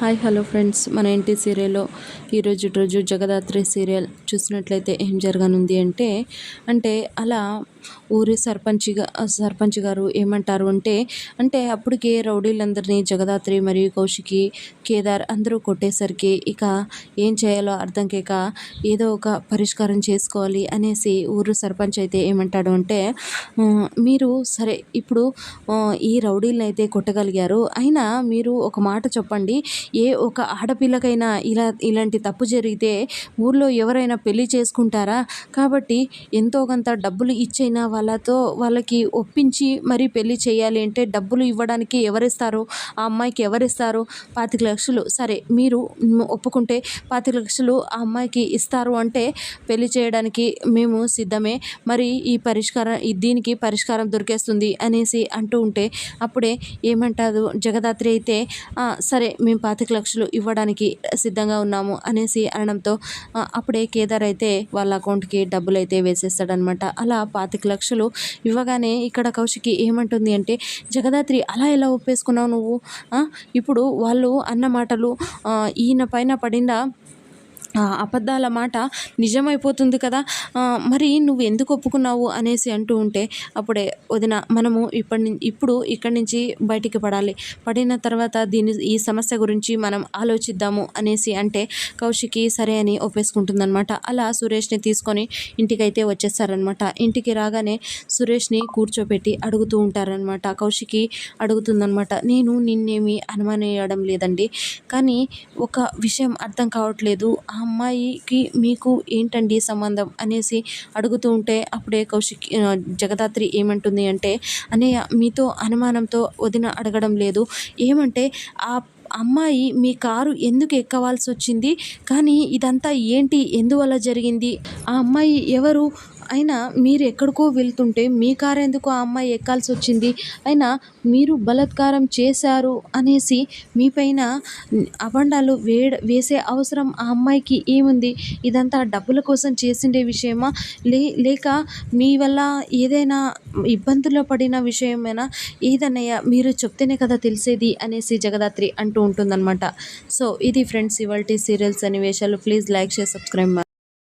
Hi hello friends. మన ఇంటి సీరియల్లో ఈరోజు రోజు జగదాత్రి సీరియల్ చూసినట్లయితే ఏం జరగనుంది అంటే అంటే అలా ఊరి సర్పంచిగా సర్పంచ్ గారు ఏమంటారు అంటే అంటే అప్పటికే రౌడీలందరినీ జగదాత్రి మరియు కౌశికి కేదార్ అందరూ కొట్టేసరికి ఇక ఏం చేయాలో అర్థం కాక ఏదో ఒక పరిష్కారం చేసుకోవాలి అనేసి ఊరు సర్పంచ్ అయితే ఏమంటాడు అంటే మీరు సరే ఇప్పుడు ఈ రౌడీలను అయితే కొట్టగలిగారు. అయినా మీరు ఒక మాట చెప్పండి. ఏ ఒక ఆడపిల్లకైనా ఇలా ఇలాంటి తప్పు జరిగితే ఊర్లో ఎవరైనా పెళ్ళి చేసుకుంటారా? కాబట్టి ఎంతో కొంత డబ్బులు ఇచ్చైనా వాళ్ళతో వాళ్ళకి ఒప్పించి మరి పెళ్ళి చేయాలి అంటే డబ్బులు ఇవ్వడానికి ఎవరిస్తారు? ఆ అమ్మాయికి ఎవరిస్తారు? పాతిక లక్షలు. సరే మీరు ఒప్పుకుంటే పాతిక లక్షలు ఆ అమ్మాయికి ఇస్తారు అంటే పెళ్ళి చేయడానికి మేము సిద్ధమే. మరి ఈ పరిష్కారం దీనికి పరిష్కారం దొరికేస్తుంది అనేసి అంటూ ఉంటే అప్పుడే ఏమంటారు జగదాత్రి అయితే సరే మేము పాతిక లక్షలు ఇవ్వడానికి సిద్ధంగా ఉన్నాము అనేసి అనడంతో అప్పుడే కేదార్ అయితే వాళ్ళ అకౌంట్కి డబ్బులు అయితే వేసేస్తాడనమాట. అలా పాతిక లక్షలు ఇవ్వగానే ఇక్కడ కౌశికి ఏమంటుంది అంటే జగదాత్రి అలా ఎలా ఒప్పేసుకున్నావు నువ్వు? ఇప్పుడు వాళ్ళు అన్న మాటలు ఈయన పైన పడిందా? అబద్ధాల మాట నిజమైపోతుంది కదా? మరి నువ్వు ఎందుకు ఒప్పుకున్నావు అనేసి అంటూ ఉంటే అప్పుడే వదిన మనము ఇప్పటి ఇప్పుడు ఇక్కడి నుంచి బయటికి పడాలి. పడిన తర్వాత దీని ఈ సమస్య గురించి మనం ఆలోచిద్దాము అనేసి అంటే కౌశికి సరే అని ఒప్పేసుకుంటుందనమాట అలా సురేష్ని తీసుకొని ఇంటికైతే వచ్చేస్తారనమాట ఇంటికి రాగానే సురేష్ని కూర్చోపెట్టి అడుగుతూ ఉంటారనమాట కౌశికి అడుగుతుందనమాట నేను నిన్నేమి అనుమానేయడం లేదండి. కానీ ఒక విషయం అర్థం కావట్లేదు. ఆ అమ్మాయికి మీకు ఏంటండి సంబంధం అనేసి అడుగుతూ ఉంటే అప్పుడే కౌశిక్ జగదాత్రి ఏమంటుంది అంటే అన్నయ్య మీతో అనుమానంతో వదిన అడగడం లేదు. ఏమంటే ఆ అమ్మాయి మీ కారు ఎందుకు ఎక్కవాల్సి వచ్చింది? కానీ ఇదంతా ఏంటి? ఎందువల్ల జరిగింది? ఆ అమ్మాయి ఎవరు? అయినా మీరు ఎక్కడికో వెళ్తుంటే మీ కారు ఎందుకు ఆ అమ్మాయి ఎక్కాల్సి వచ్చింది? అయినా మీరు బలత్కారం చేశారు అనేసి మీపైన అబండాలు వేడ వేసే అవసరం ఆ అమ్మాయికి ఏముంది? ఇదంతా డబ్బుల కోసం చేసిండే విషయమా? లే లేక మీ వల్ల ఏదైనా ఇబ్బందుల్లో పడిన విషయమైనా? ఏదన్నయ్య మీరు చెప్తేనే కదా తెలిసేది అనేసి జగదాత్రి అంటూ ఉంటుందన్నమాట. సో ఇది ఫ్రెండ్స్ ఇవాళ సీరియల్స్ అనివేశాలు ప్లీజ్ లైక్ షేర్ సబ్స్క్రైబ్.